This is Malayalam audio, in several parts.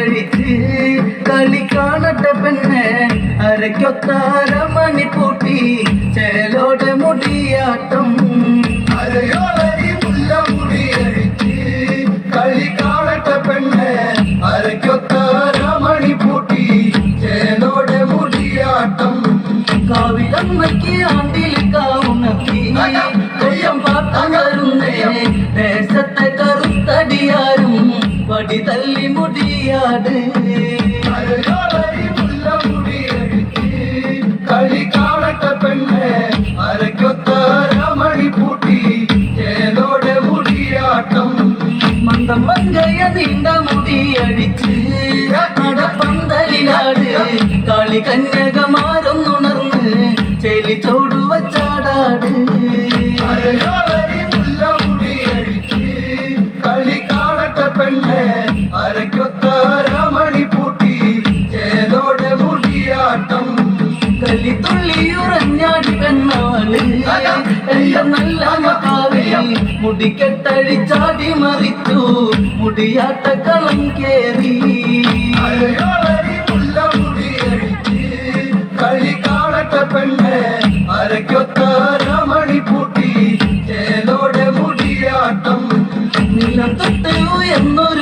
അടിച്ച് കളി കാണട്ടെ പെണ്ണെ. അരക്കൊത്താര മണി പൂട്ടി ചേലോടെ മുടിയാട്ടം. അരയോളരി മുല്ലമുടി അഴിച്ച് കളി കാണട്ടെ പെണ്ണെ. അരയ്ക്കൊത്ത മണി പൂട്ടി ചേലോടെ മുടിയാട്ടം. കാവിലമ്മയ്ക്ക് ആണ്ടിൽ കാവുണക്കി കൊയ്യം പാട്ടം പടി തല്ലി മുടിയാട് അരയോളരി മുല്ലമുടി അഴിച്ച് കളി കാണട്ടെ പെണ്ണ് അരയ്ക്കൊത്ത രമണി പൂട്ടി ചേലോടെ മുടിയാട്ടം മന്ദം മങ്കയ നീണ്ട മുടി അടിച്ച് കന്യകമാരൊന്നുണർന്ന് ചെലി ചോടു രമണി പൂട്ടി മുടിയാട്ടം തുള്ളിയുറഞ്ഞാടി നല്ല മുടിക്കെട്ടഴിച്ചാടി മറിച്ചു. മുടിയാട്ട കളം കേറി കളി കാണട്ടെ പെണ്ണ്. അരക്കൊത്ത രമണി പൂട്ടി ചേലോടെ മുടിയാട്ടം. നിലം തൊട്ട് ഉയർന്നൊരു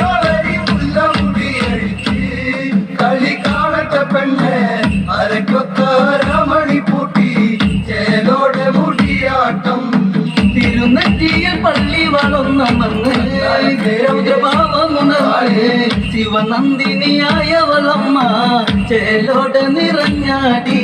പള്ളി വളർന്നമന്ന് രൗദ്രഭാവമുണർന്ന് ശിവനന്ദിനിയായവളമ്മ ചേലോടെ നിറഞ്ഞാടി.